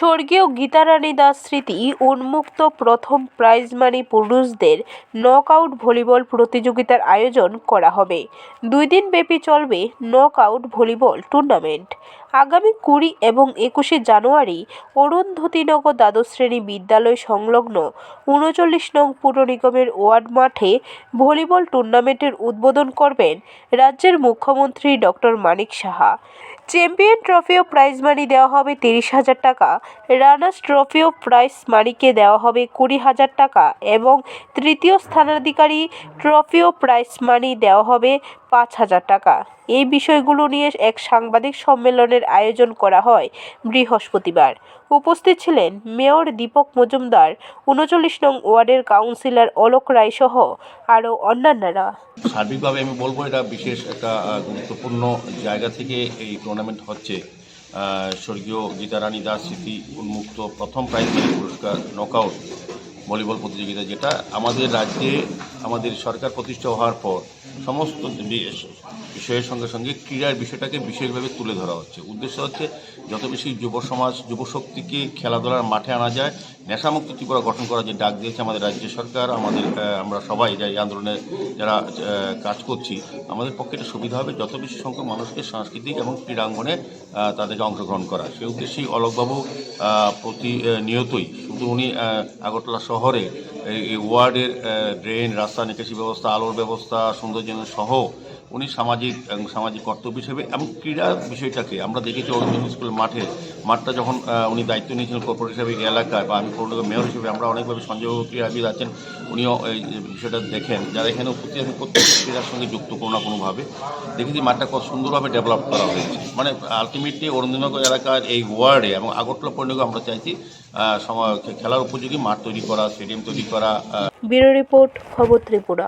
স্বর্গীয় গীতারানী দাস স্মৃতি উন্মুক্ত প্রথম প্রাইজ মানি পুরুষদের নকআউট ভলিবল প্রতিযোগিতার আয়োজন করা হবে। দুই দিন ব্যাপী চলবে নকআউট ভলিবল টুর্নামেন্ট। আগামী কুড়ি এবং একুশে জানুয়ারি অরুন্ধতিনগর দ্বাদশ শ্রেণি বিদ্যালয় সংলগ্ন উনচল্লিশ নং পুর নিগমের ওয়ার্ড মাঠে ভলিবল টুর্নামেন্টের উদ্বোধন করবেন রাজ্যের মুখ্যমন্ত্রী doctor Manik Saha. Champion trophy ও প্রাইজ মানি দেওয়া হবে তিরিশ হাজার টাকা। রানার্স ট্রফি ও প্রাইজ মানিকে দেওয়া হবে কুড়ি হাজার টাকা এবং তৃতীয় স্থানাধিকারী ট্রফি ও প্রাইজ মানি দেওয়া হবে পাঁচ হাজার টাকা। এই বিষয়গুলো নিয়ে এক সাংবাদিক সম্মেলনের আয়োজন করা হয় বৃহস্পতিবার। উপস্থিত ছিলেন মেয়র দীপক মজুমদার, উনচল্লিশ নং ওয়ার্ডের কাউন্সিলর অলোক রায় সহ আরও অন্যান্যরা। সার্বিকভাবে আমি বলব এটা বিশেষ একটা গুরুত্বপূর্ণ জায়গা থেকে এই টুর্নামেন্ট হচ্ছে। স্বর্গীয় গীতারানী দাস স্মৃতি উন্মুক্ত প্রথম প্রাইজ পুরস্কার নকআউট ভলিবল প্রতিযোগিতা, যেটা আমাদের রাজ্যে আমাদের সরকার প্রতিষ্ঠা হওয়ার পর সমস্ত বিষয়ের সঙ্গে সঙ্গে ক্রীড়ার বিষয়টাকে বিশেষভাবে তুলে ধরা হচ্ছে। উদ্দেশ্য হচ্ছে যত বেশি যুব সমাজ যুবশক্তিকে খেলাধুলার মাঠে আনা যায়, নেশামুক্ত ত্রিপুরা গঠন করার যে ডাক দিয়েছে আমাদের রাজ্য সরকার, আমাদের আমরা সবাই যাই আন্দোলনে যারা কাজ করছি, আমাদের পক্ষে এটা সুবিধা হবে যত বেশি সংখ্যক মানুষকে সাংস্কৃতিক এবং ক্রীড়াঙ্গনে তাদেরকে অংশগ্রহণ করা। সেই উদ্দেশ্যেই অলোকবাবু প্রতি নিয়তই উনি আগরতলা শহরে এই ওয়ার্ডের ড্রেন রাস্তা নিকাশি ব্যবস্থা আলোর ব্যবস্থা সৌন্দর্যায়ন সহ উনি সামাজিক সামাজিক কর্তব্য হিসেবে এবং ক্রীড়া বিষয়টাকে, আমরা দেখেছি অরুণ স্কুলের মাঠে, মাঠটা যখন উনি দায়িত্ব নিয়েছিলেন কর্পোরেট হিসেবে এলাকায় বা আমি পৌর মেয়র হিসেবে, আমরা অনেকভাবে সঞ্জয় ক্রীড়াবিদ আছেন, উনিও এই বিষয়টা দেখেন, যারা এখানে উপস্থিত আছেন প্রত্যেক ক্রীড়ার সঙ্গে যুক্ত কোনো না কোনোভাবে। দেখেছি মাঠটা কত সুন্দরভাবে ডেভেলপ করা হয়েছে। মানে আলটিমেটলি অরুণনগর এলাকার এই ওয়ার্ডে এবং আগরতলা পৌরনিগম আমরা চাইছি খেলার উপযোগী মাঠ তৈরি করা স্টেডিয়াম তৈরি করা ব্যুরো রিপোর্ট খবর ত্রিপুরা।